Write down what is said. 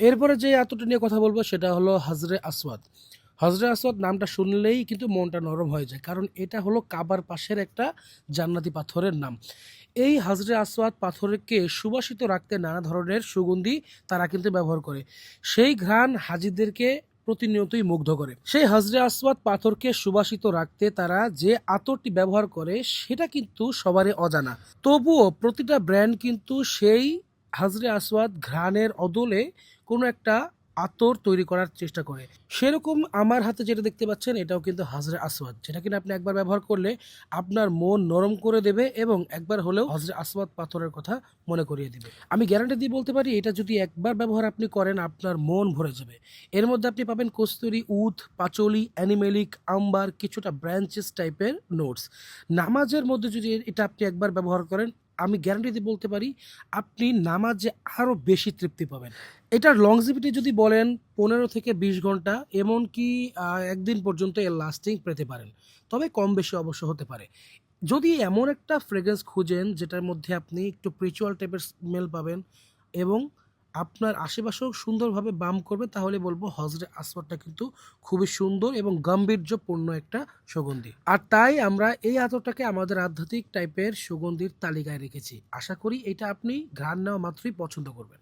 এরপরে যে আতরটা নিয়ে কথা বলব সেটা হলো হাজরে আসওয়াদ। হজরে আসওয়াদ নামটা শুনলেই কিন্তু মনটা নরম হয়ে যায়, কারণ এটা হলো কাবার পাশের একটা জান্নাতি পাথরের নাম। এই হাজরে আসওয়াদ পাথরকে সুবাসিত রাখতে নানা ধরনের সুগন্ধি তারা কিন্তু ব্যবহার করে। সেই ঘ্রাণ হাজিদেরকে প্রতিনিয়তই মুগ্ধ করে। সেই হাজরে আসওয়াদ পাথরকে সুবাসিত রাখতে তারা যে আতরটি ব্যবহার করে সেটা কিন্তু সবারই অজানা। তবুও প্রতিটা ব্র্যান্ড কিন্তু সেই হাজরে আসওয়াদ ঘ্রাণের অদলে কোনো একটা আতর তৈরি করার চেষ্টা করে। সেরকম আমার হাতে যেটা দেখতে পাচ্ছেন, এটাও কিন্তু হাজরে আসওয়াদ, যেটা কিনা আপনি একবার ব্যবহার করলে আপনার মন নরম করে দেবে এবং একবার হলেও হজরে আসওয়াদ পাথরের কথা মনে করিয়ে দেবে। আমি গ্যারান্টি দিয়ে বলতে পারি, এটা যদি একবার ব্যবহার আপনি করেন, আপনার মন ভরে যাবে। এর মধ্যে আপনি পাবেন কস্তুরি উদ পাচলি, অ্যানিমেলিক, আম্বার, কিছুটা ব্রাঞ্চেস টাইপের নোটস নামাজের মধ্যে যদি এটা আপনি একবার ব্যবহার করেন আমি গ্যারান্টি দিয়ে বলতে পারি, আপনি নামাজে আরও বেশি তৃপ্তি পাবেন। এটার লংজিভিটি যদি বলেন, পনেরো থেকে বিশ ঘণ্টা, এমনকি একদিন পর্যন্ত এর লাস্টিং পেতে পারেন। তবে কম বেশি অবশ্য হতে পারে। যদি এমন একটা ফ্রেগ্রেন্স খুঁজেন, যেটার মধ্যে আপনি একটু প্রিচুয়াল টাইপের স্মেল পাবেন এবং আপনার আশেপাশেও সুন্দরভাবে বাম করবে, তাহলে বলব হজরে আসরটা কিন্তু খুবই সুন্দর এবং গাম্ভীর্যপূর্ণ একটা সুগন্ধি। আর তাই আমরা এই আতরটাকে আমাদের আধ্যাত্মিক টাইপের সুগন্ধির তালিকায় রেখেছি। আশা করি এটা আপনি ঘ্রাণ নেওয়া মাত্রই পছন্দ করবেন।